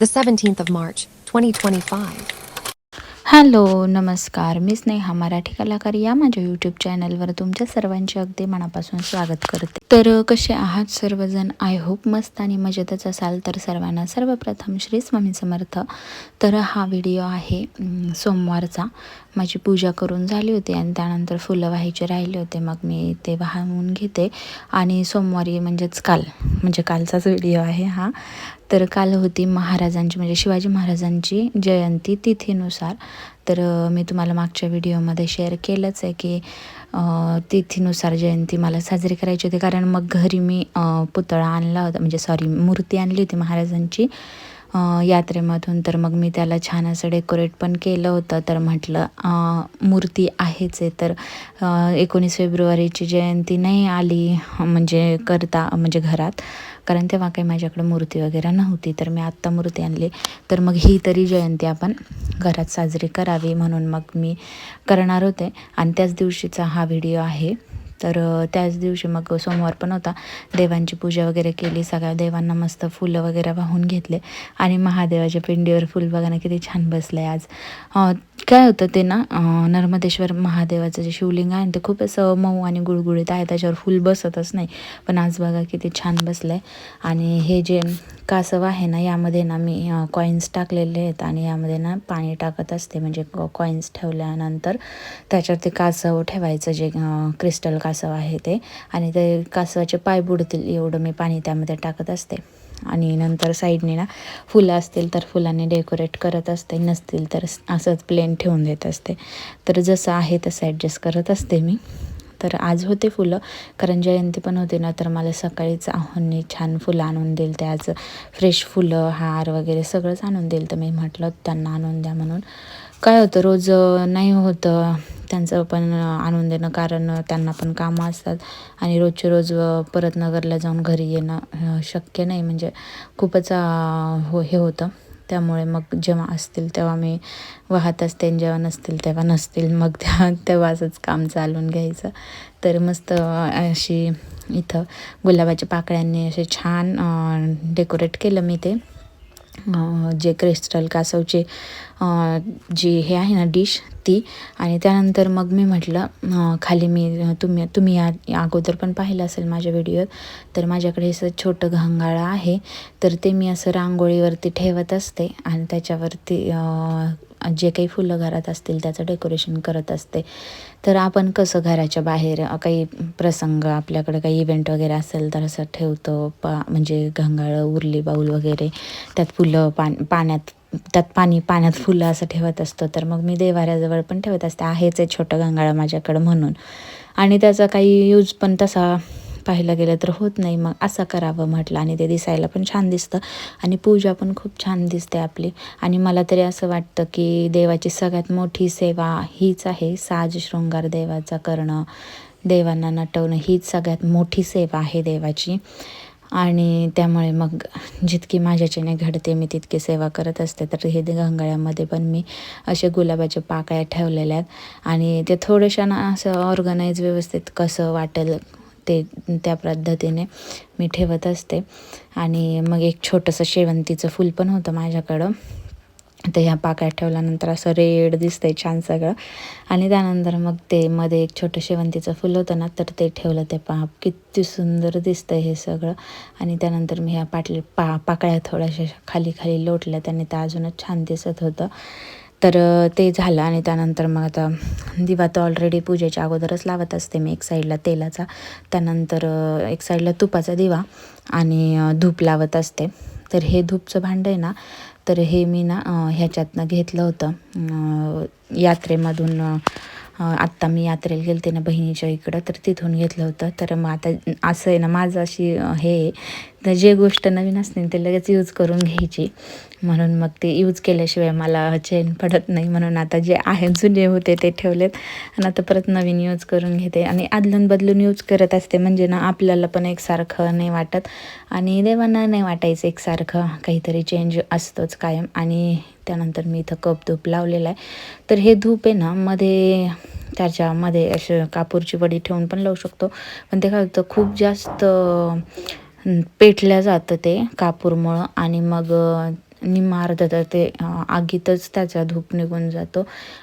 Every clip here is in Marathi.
the 17th of March, 2025. Hello नमस्कार. मी स्नेहा मराठी कलाकार या माझ्या यूट्यूब चॅनलवर तुमच्या सर्वांचे अगदी मनापासून स्वागत करते. तर कसे आहात सर्वजण? आय होप मस्त आणि मजेतच असाल तर सर्वांना सर्वप्रथम श्री स्वामी समर्थ. तर हा व्हिडिओ आहे सोमवारचा. माझी पूजा करून झाली होती आणि त्यानंतर फुलं व्हायचे राहिले होते. मग मी ते वाहून घेते. आणि सोमवारी म्हणजेच काल म्हणजे कालचाच व्हिडिओ आहे हा. तर काल होती महाराजांची म्हणजे शिवाजी महाराजांची जयंती तिथीनुसार. तर मी तुम्हाला मागच्या व्हिडिओमध्ये शेअर केलंच आहे की तिथीनुसार जयंती मला साजरी करायची होती. कारण मग घरी मी पुतळा आणला होता म्हणजे सॉरी मूर्ती आणली होती महाराजांची. यात्रेमधून तर मग मी त्याला छान असं डेकोरेट पण केलं होतं. तर म्हटलं मूर्ती आहेच आहे तर एकोणीस फेब्रुवारीची जयंती नाही आली म्हणजे करता म्हणजे घरात. कारण तेव्हा काही माझ्याकडे मूर्ती वगैरे नव्हती. तर मी आत्ता मूर्ती आणली. तर मग ही तरी जयंती आपण घरात साजरी करावी म्हणून मग मी करणार होते. आणि त्याच दिवशीचा हा व्हिडिओ आहे. तर त्याच दिवशी मग सोमवार पण होता. देवांची पूजा वगैरे केली. सगळ्या देवांना मस्त फुलं वगैरे वाहून घेतले. आणि महादेवाच्या पिंडीवर फुल बघा ना किती छान बसलं आहे आज काय होतं ते ना नर्मदेश्वर महादेवाचं जे शिवलिंग आहे ते खूप असं मऊ आणि गुळगुळीत आहे. त्याच्यावर फुल बसतच नाही. पण आज बघा किती छान बसलं आहे आणि हे जे कासव आहे ना यामध्ये ना मी कॉईन्स टाकलेले आहेत. आणि यामध्ये ना पाणी टाकत असते. म्हणजे कॉईन्स ठेवल्यानंतर त्याच्यावर ते कासव ठेवायचं जे क्रिस्टल कासव आहे ते. आणि ते कासवाचे पाय बुडतील एवढं मी पाणी त्यामध्ये टाकत असते. आणि नंतर साईडने ना फुलं असतील तर फुलांनी डेकोरेट करत असते नसतील तर असंच प्लेन ठेवून देत असते. तर जसं आहे तसं ॲडजस्ट करत असते मी. तर आज होते फुलं कारण जयंती पण होती ना तर मला सकाळीच आहोंनी छान फुलं आणून देईल ते आज फ्रेश फुलं हार वगैरे सगळंच आणून देईल तर मी म्हटलं त्यांना आणून द्या म्हणून. काय होतं रोज नाही होतं त्यांचं पण आणून देणं कारण त्यांना पण कामं असतात. आणि रोजचे रोज परत नगरला जाऊन घरी येणं शक्य नाही. म्हणजे खूपच हो हे होतं. त्यामुळे मग जेव्हा असतील तेव्हा मी वाहत असते आणि जेव्हा नसतील तेव्हा नसतील. मग त्या तेव्हा असंच काम चालून घ्यायचं. तर मस्त अशी इथं गुलाबाच्या पाकळ्यांनी असे छान डेकोरेट केलं मी ते. जे क्रिस्टल कासवचे जी हे आहे ना डिश ती. आणि त्यानंतर मग मी म्हटलं खाली मी तुम्ही तुम्ही या अगोदर पण पाहिलं असेल माझ्या व्हिडिओत तर माझ्याकडे असं छोटं घंगाळं आहे. तर ते मी असं रांगोळीवरती ठेवत असते. आणि त्याच्यावरती जे काही फुलं घरात असतील त्याचं डेकोरेशन करत असते. तर आपण कसं घराच्या बाहेर काही प्रसंग आपल्याकडे काही इव्हेंट वगैरे असेल तर असं ठेवतो. पा म्हणजे घंगाळं उरली बाऊल वगैरे त्यात फुलं पान पाण्यात त्यात पाणी पाण्यात फुलं असं ठेवत असतो. तर मग मी देवाऱ्याजवळ पण ठेवत असते. आहेच आहे छोटं गंगाळं माझ्याकडं म्हणून. आणि त्याचा काही यूज पण तसा पाहायला गेलं तर होत नाही. मग असं करावं म्हटलं आणि ते दिसायला पण छान दिसतं. आणि पूजा पण खूप छान दिसते आपली. आणि मला तरी असं वाटतं की देवाची सगळ्यात मोठी सेवा हीच आहे. साज शृंगार देवाचा करणं देवांना नटवणं हीच सगळ्यात मोठी सेवा आहे देवाची. आणि त्यामुळे मग जितकी माझ्याच्याने घडते मी तितकी सेवा करत असते. तर हे गंगाळ्यामध्ये पण मी असे गुलाबाच्या पाकळ्या ठेवलेल्या आहेत. आणि ते थोड्याशा ना असं ऑर्गनाईज व्यवस्थित कसं वाटेल ते त्या पद्धतीने मी ठेवत असते. आणि मग एक छोटंसं शेवंतीचं फूल पण होतं माझ्याकडं. ते ह्या पाकात ठेवल्यानंतर असं रेड दिसतंय छान सगळं. आणि त्यानंतर मग ते मध्ये एक छोटं शेवंतीचं फुल होतं ना तर ते ठेवलं ते पा किती सुंदर दिसतं हे सगळं. आणि त्यानंतर मी ह्या पाटली पा पाकळ्या थोड्याशा खाली खाली लोटल्या. त्याने ते अजूनच छान दिसत होतं. तर ते झालं आणि त्यानंतर मग आता दिवा तर ऑलरेडी पूजेच्या अगोदरच लावत असते मी एक साईडला तेलाचा. त्यानंतर एक साईडला तुपाचा दिवा आणि धूप लावत असते. तर हे धूपचं भांडं आहे ना तर हे मी ना ह्याच्यातनं घेतलं होतं. यात्रेमधून आत्ता मी यात्रेला गेलते ना बहिणीच्या इकडं तर तिथून घेतलं होतं. तर मग आता असं आहे ना माझं अशी हे तर जे गोष्ट नवीन असते ना ते लगेच यूज करून घ्यायची. म्हणून मग ते यूज केल्याशिवाय मला चैन पडत नाही. म्हणून आता जे आहे जुने होते ते ठेवलेत. आणि आता परत नवीन यूज करून घेते. आणि आदलून बदलून यूज करत असते म्हणजे ना आपल्याला पण एकसारखं नाही वाटत. आणि देवांना नाही वाटायचं एकसारखं. काहीतरी चेंज असतोच कायम. आणि त्यानंतर मी इथं कप धूप लावलेला आहे. तर हे धूप आहे ना मध्ये त्याच्यामध्ये असे कापूरची वडी ठेवून पण लावू शकतो. पण ते काय होतं खूप जास्त पेटलं जातं ते कापूरमुळं आणि मग निम्मा अर्धा तर ते आगीतच त्याचा धूप निघून जातो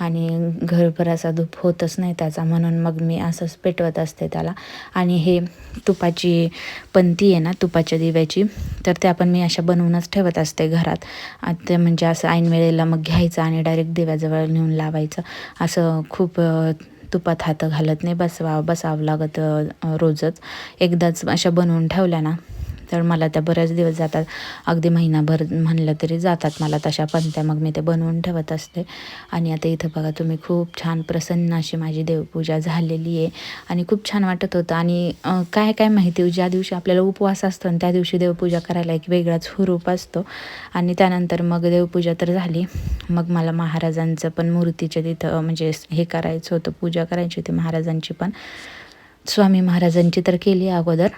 आणि घरभर असा धूप होतच नाही त्याचा म्हणून मग मी असंच पेटवत असते त्याला. आणि हे तुपाची पंती आहे ना तुपाच्या दिव्याची तर त्या पण मी अशा बनवूनच ठेवत असते घरात. ते म्हणजे असं ऐन वेळेला मग घ्यायचं आणि डायरेक्ट दिव्याजवळ नेऊन लावायचं. असं खूप तुपात हात घालत नाही बसवा बसावं लागत रोजच. एकदाच अशा बनवून ठेवल्या ना तर मला त्या बऱ्याच दिवस जातात. अगदी महिनाभर म्हणलं तरी जातात मला तशा पंत्या मग मी ते बनवून ठेवत असते. आणि आता इथं बघा तुम्ही खूप छान प्रसन्न अशी माझी देवपूजा झालेली आहे. आणि खूप छान वाटत होतं. आणि काय काय माहिती ज्या दिवशी आपल्याला उपवास असतो आणि त्या दिवशी देवपूजा करायला एक वेगळाच हुरूप असतो. आणि त्यानंतर मग देवपूजा तर झाली. मग मला महाराजांचं पण मूर्तीच्या तिथं म्हणजे हे करायचं होतं पूजा करायची होती महाराजांची पण. स्वामी महाराजांची तर केली अगोदर.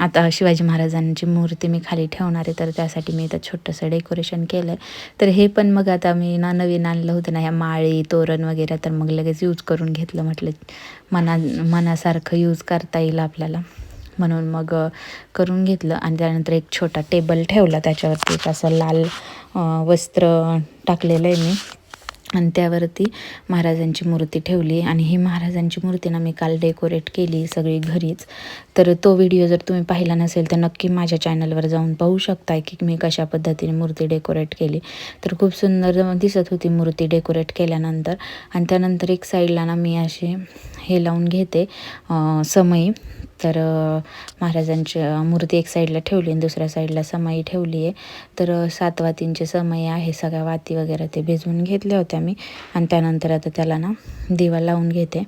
आता शिवाजी महाराजांची मूर्ती मी खाली ठेवणार आहे तर त्यासाठी मी इथं छोटंसं डेकोरेशन केलं आहे तर हे पण मग आता मी ना नवीन आणलं होतं ना ह्या माळी तोरण वगैरे तर मग लगेच यूज करून घेतलं म्हटलं. मना मनासारखं यूज करता येईल आपल्याला. म्हणून मग करून घेतलं. आणि त्यानंतर एक छोटा टेबल ठेवला. त्याच्यावरती एक असं लाल वस्त्र टाकलेलं आहे मी. आणि त्यावरती महाराजांची मूर्ती ठेवली आणि ही महाराजांची मूर्ती ना मी काल डेकोरेट केली सगळी घरीच. तर तो व्हिडिओ जर तुम्ही पाहिला नसेल तर नक्की माझ्या चॅनलवर जाऊन पाहू शकताय की मी कशा पद्धतीने मूर्ती डेकोरेट केली. तर खूप सुंदर दिसत होती मूर्ती डेकोरेट केल्यानंतर. आणि त्यानंतर एक साईडला ना मी असे हे लावून घेते समयी तर महाराजांची मूर्ती एक साईडला ठेवली आणि दुसऱ्या साईडला समई ठेवली आहे. तर सातवातींचे सात वातींची आहे सगळ्या वाती वगैरे ते भिजवून घेतल्या होत्या मी. आणि त्यानंतर आता त्याला ना दिवा लावून घेते.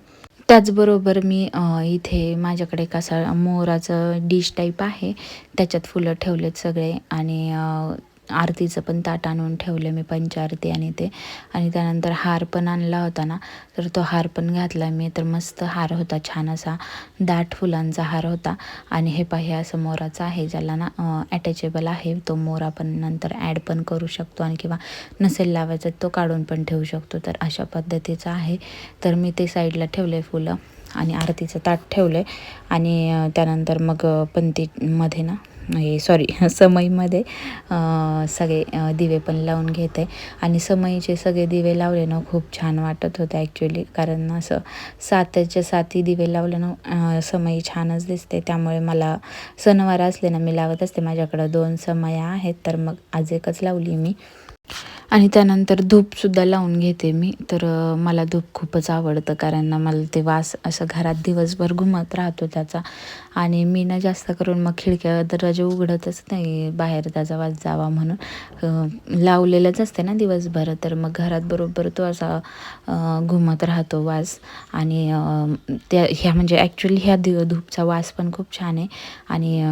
त्याचबरोबर मी इथे माझ्याकडे एक असा मोराचं डिश टाईप आहे. त्याच्यात फुलं ठेवलेत सगळे आणि आरतीचं पण ताट आणून ठेवलं मी पंचारती आणि ते. आणि त्यानंतर हार पण आणला होता ना तर तो हार पण घातला मी. तर मस्त हार होता छान असा दाट फुलांचा हार होता. आणि हे पाह्या असं मोराचं आहे ज्याला ना ॲटॅचेबल आहे तो मोर आपण नंतर ॲड पण करू शकतो आणि किंवा नसेल लावायचा तो काढून पण ठेवू शकतो. तर अशा पद्धतीचा आहे. तर मी ते साईडला ठेवले फुलं आणि आरतीचं ताट ठेवलं आहे आणि त्यानंतर मग पंतीमध्ये ना हे सॉरी समईमध्ये सगळे दिवे पण लावून घेते. आणि समईचे सगळे दिवे लावले ना खूप छान वाटत होते ॲक्च्युली कारण असं साताच्या साती दिवे लावले ना समई छानच दिसते. त्यामुळे मला सणवार असले ना मी लावत असते. माझ्याकडं दोन समया आहेत तर मग आज एकच लावली मी. आणि त्यानंतर धूपसुद्धा लावून घेते मी. तर मला धूप खूपच आवडतं कारण मला ते वास असं घरात दिवसभर घुमत राहतो त्याचा. आणि मी ना जास्त करून मग खिडक्या दरवाजे उघडतच नाही बाहेर त्याचा वास जावा म्हणून. लावलेलंच असते ना दिवसभर. तर मग घरात बरोबर तो असा घुमत राहतो वास. आणि त्या ह्या म्हणजे ॲक्च्युली ह्या दिव धूपचा वास पण खूप छान आहे. आणि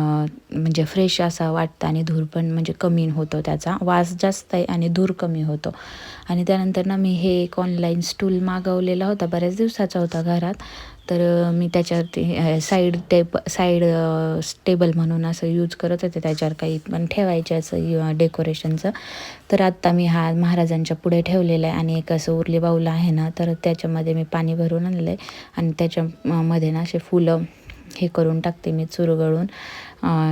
म्हणजे फ्रेश असा वाटतं आणि धूर पण म्हणजे कमी होतो त्याचा. वास जास्त आहे आणि धूर कमी होतो. आणि त्यानंतर ना मी हे एक ऑनलाईन स्टूल मागवलेला होता बऱ्याच दिवसाचा होता घरात. तर मी त्याच्यावरती साईड टेप साईड टेबल म्हणून असं यूज करत होते. त्याच्यावर काही पण ठेवायचे असं डेकोरेशनचं तर आत्ता मी हा महाराजांच्या पुढे ठेवलेला आहे आणि एक असं उरली बाऊल आहे ना तर त्याच्यामध्ये मी पाणी भरून आणलं आहे आणि त्याच्यामध्ये ना असे फुलं हे करून टाकते मी चुरगळून.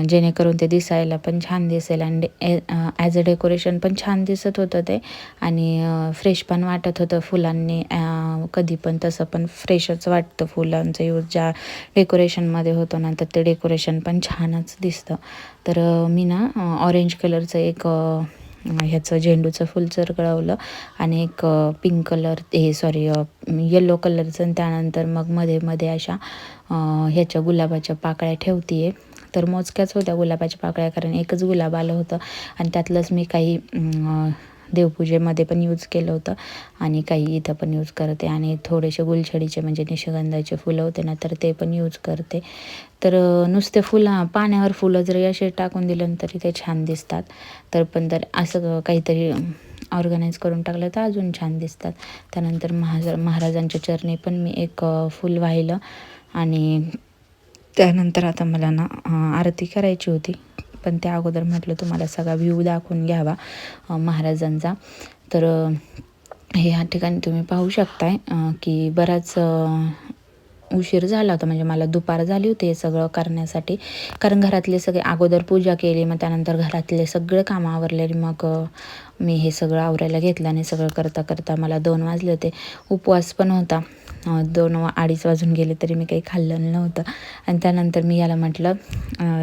जेणेकरून ते दिसायला पण छान दिसेल आणि ॲज अ डेकोरेशन पण छान दिसत होतं ते. आणि फ्रेश पण वाटत होतं फुलांनी. कधी पण तसं पण फ्रेशच वाटतं फुलांचं यूज ज्या डेकोरेशनमध्ये होतं ना तर ते डेकोरेशन पण छानच दिसतं. तर मी ना ऑरेंज कलरचं एक ह्याचं झेंडूचं फुल चरगळवलं आणि एक पिंक कलर हे सॉरी येलो कलरचं आणि त्यानंतर मग मध्ये मध्ये अशा ह्याच्या गुलाबाच्या पाकळ्या ठेवते आहे तर मोजक्याच होत्या गुलाबाच्या पाकळ्या कारण एकच गुलाब आलं होतं. आणि त्यातलंच मी काही देवपूजेमध्ये पण यूज केलं होतं आणि काही इथं पण यूज करते. आणि थोडेसे गुलछडीचे म्हणजे निशिगंधाचे फुलं होते ना तर ते पण यूज करते. तर नुसते फुलं पाण्यावर फुलं जरी असे टाकून दिलं तरी ते छान दिसतात. तर पण तर असं काहीतरी ऑर्गनाईज करून टाकलं तर अजून छान दिसतात. त्यानंतर महाज महाराजांच्या चरणी पण मी एक फूल फुल वाहिलं. आणि त्यानंतर आता मला ना आरती करायची होती. पण त्या अगोदर म्हटलं तुम्हाला सगळा व्ह्यू दाखवून घ्यावा महाराजांचा. तर हे ह्या ठिकाणी तुम्ही पाहू शकताय की बराच उशीर झाला होता. म्हणजे मला दुपार झाली होती हे सगळं करण्यासाठी. कारण घरातले सगळे अगोदर पूजा केली मग त्यानंतर घरातले सगळे कामं आवरले मग मी हे सगळं आवरायला घेतलं आणि सगळं करता करता मला दोन वाजले होते. उपवास पण होता. दोन वा अडीच वाजून गेले तरी मी काही खाल्लं नव्हतं. आणि त्यानंतर मी याला म्हटलं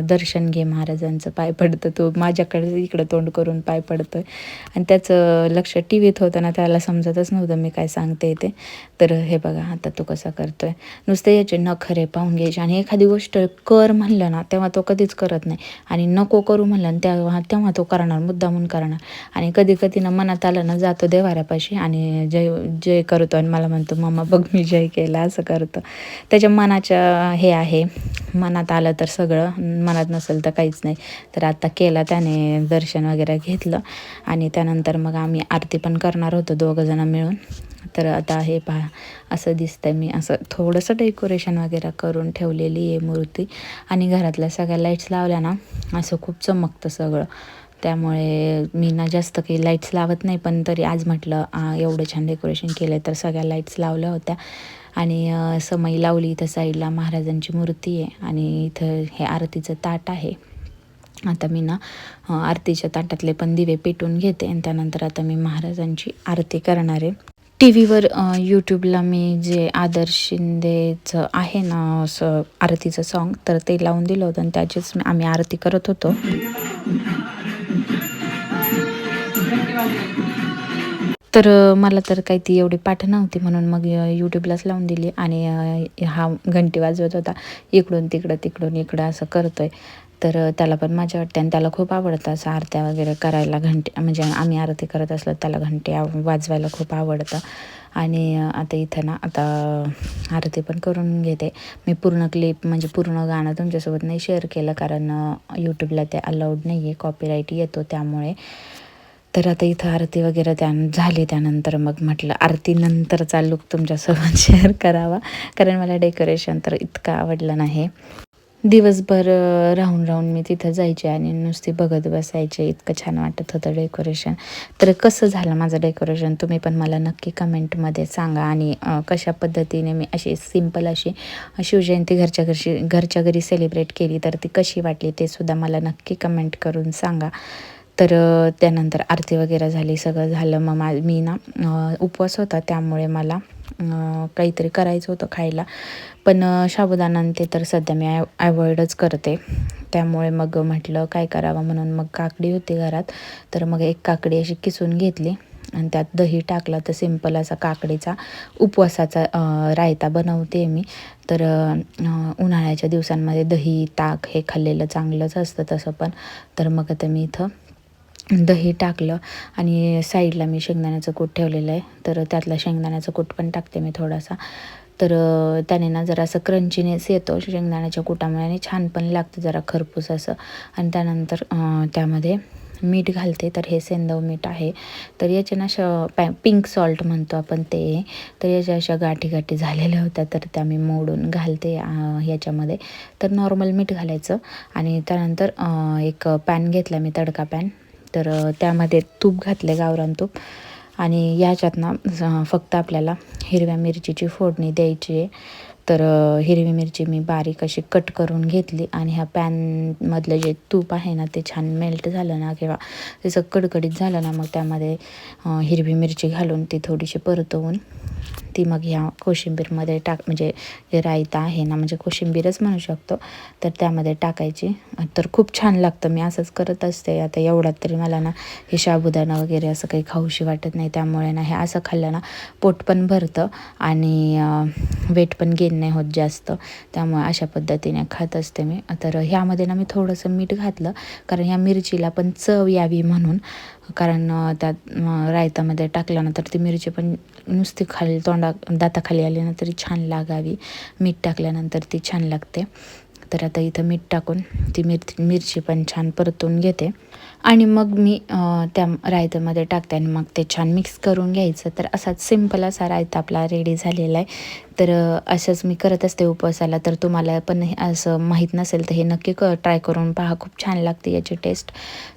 दर्शन घे महाराजांचं पाय पडतं तो. माझ्याकडे इकडं तोंड करून पाय पडतो आहे आणि त्याचं लक्ष टी व्हीत होतं ना त्याला समजतच नव्हतं मी काय सांगते ते. तर हे बघा आता तो कसा आहे नुसते याचे नखरे पाहून घ्यायचे. आणि एखादी गोष्ट कर म्हणलं ना तेव्हा तो कधीच करत नाही. आणि नको करू म्हणलं तेव्हा तेव्हा तो करणार मुद्दामून करणार. आणि कधी कधी ना मनात आलं ना जातो देवाऱ्यापाशी आणि जय जय करतो आणि मला म्हणतो मम्मा बघ मी जय केला असं करतो. त्याच्या मनाच्या हे आहे. मनात आलं तर सगळं मनात नसेल तर काहीच नाही. तर आता केला त्याने दर्शन वगैरे घेतलं आणि त्यानंतर मग आम्ही आरती पण करणार होतो दोघंजणं मिळून. तर आता हे पहा असं दिसतं मी. असं थोडंसं डेकोरेशन वगैरे करून ठेवलेली आहे मूर्ती आणि घरातल्या सगळ्या लाईट्स लावल्या ना असं खूप चमकतं सगळं. त्यामुळे मी ना जास्त काही लाईट्स लावत नाही पण तरी आज म्हटलं एवढं छान डेकोरेशन केलं तर सगळ्या लाईट्स लावल्या होत्या. आणि समई लावली इथं साईडला महाराजांची मूर्ती आहे आणि इथं हे आरतीचं ताट आहे. आता मी ना आरतीच्या ताटातले पण दिवे पेटून घेते आणि त्यानंतर आता मी महाराजांची आरती करणार आहे. टी व्हीवर यूट्यूबला मी जे आदर्श शिंदेचं आहे ना असं आरतीचं सॉन्ग तर ते लावून दिलं होतं आणि त्याचीच मी- आम्ही आरती करत होतो. तर मला तर काही ती एवढी पाठ नव्हती म्हणून मग यूट्यूबलाच लावून दिली आणि हा घंटी वाजवत होता. इकडून तिकडं तिकडून इकडं असं करतोय. तर त्याला पण माझ्या वाटते आणि त्याला खूप आवडतं असं आरत्या वगैरे करायला घंटे म्हणजे आम्ही आरती करत असलो त्याला घंटे आव- वाजवायला खूप आवडतं. आणि आता इथं ना आता आरती पण करून घेते. मी पूर्ण क्लिप म्हणजे पूर्ण गाणं तुमच्यासोबत नाही शेअर केलं कारण यूट्यूबला ते अलाउड नाही आहे कॉपीराईट येतो त्यामुळे. तर आता इथं आरती वगैरे त्या झाली त्यानंतर मग म्हटलं आरतीनंतरचा लुक तुमच्यासोबत शेअर करावा. कारण मला डेकोरेशन तर इतकं आवडलं नाही. दिवसभर राहून राहून मी तिथं जायचे आणि नुसती बघत बसायचे. इतकं छान वाटत होतं डेकोरेशन तर कसं झालं माझं डेकोरेशन तुम्ही पण मला नक्की कमेंटमध्ये सांगा आणि कशा पद्धतीने मी अशी सिंपल अशी शिवजयंती घरच्या घरशी घरच्या घरी सेलिब्रेट केली तर ती कशी वाटली ते सुद्धा मला नक्की कमेंट करून सांगा. तर त्यानंतर आरती वगैरे झाली सगळं झालं. मग मा मी ना उपवास होता त्यामुळे मला काहीतरी करायचं होतं खायला. पण अ, साबुदाणा ते तर सध्या मी आय ॲवॉइडच करते. त्यामुळे मग म्हटलं काय करावं? म्हणून मग काकडी होती घरात. तर मग एक काकडी अशी किसून घेतली. आणि त्यात दही टाकला तर सिंपल असा काकडीचा उपवासाचा रायता बनवते मी. तर उन्हाळ्याच्या दिवसांमध्ये दही ताक हे खाल्लेलं चांगलंच असतं तसं पण. तर मग आता मी इथं दही टाकलं आणि साईडला मी शेंगदाण्याचं कूट ठेवलेलं आहे. तर त्यातला शेंगदाण्याचं कूट पण टाकते मी थोडासा. तर त्याने ना जरा असं क्रंचीनेस येतो शेंगदाण्याच्या कुटामुळे आणि छान पण लागतं जरा खरपूस असं. आणि त्यानंतर त्यामध्ये मीठ घालते. तर हे सेंदव मीठ आहे. तर याचे ना श पॅ पिंक सॉल्ट म्हणतो आपण ते. तर याच्या अशा गाठी गाठी झालेल्या होत्या. तर त्या मी मोडून घालते ह्याच्यामध्ये तर नॉर्मल मीठ घालायचं. आणि त्यानंतर एक पॅन घेतला मी तडका पॅन. तर त्यामध्ये तूप घातले गावरान तूप. आणि याच्यात ना फक्त आपल्याला हिरव्या मिरचीची फोडणी द्यायची आहे. तर हिरवी मिरची मी बारीक अशी कट करून घेतली आणि ह्या पॅनमधलं जे तूप आहे ना ते छान मेल्ट झालं ना किंवा त्याचं कडकडीत झालं ना मग त्यामध्ये हिरवी मिरची घालून ती थोडीशी परतवून ती मग ह्या कोशिंबीरमध्ये टाक म्हणजे रायता आहे ना म्हणजे कोशिंबीरच म्हणू शकतो. तर त्यामध्ये टाकायची. तर खूप छान लागतं. मी असंच करत असते. आता एवढ्यात तरी मला ना हे साबुदाणा वगैरे असं काही खाऊशी वाटत नाही. त्यामुळे ना हे असं खाल्लं ना पोट पण भरतं आणि वेट पण गेन नाही होत जास्त. त्यामुळे अशा पद्धतीने खात असते मी. तर ह्यामध्ये ना मी थोडंसं मीठ घातलं. कारण ह्या मिरचीला पण चव यावी म्हणून. कारण त्यात रायतामध्ये टाकल्यानंतर ती मिरची पण नुसती खाली तोंड दाताखाली आली ना तरी छान लागावी. मीठ टाकल्यानंतर ती छान लागते. तर आता इथं मीठ टाकून ती मिर मिरची पण छान परतून घेते. आणि मग मी त्या रायत्यामध्ये टाकते आणि मग ते छान मिक्स करून घ्यायचं. तर असाच सिंपल असा रायता आपला रेडी झालेला आहे. तर असंच मी करत असते उपवासाला. तर तुम्हाला पण हे असं माहीत नसेल तर हे नक्की क ट्राय करून पहा. खूप छान लागते याची टेस्ट.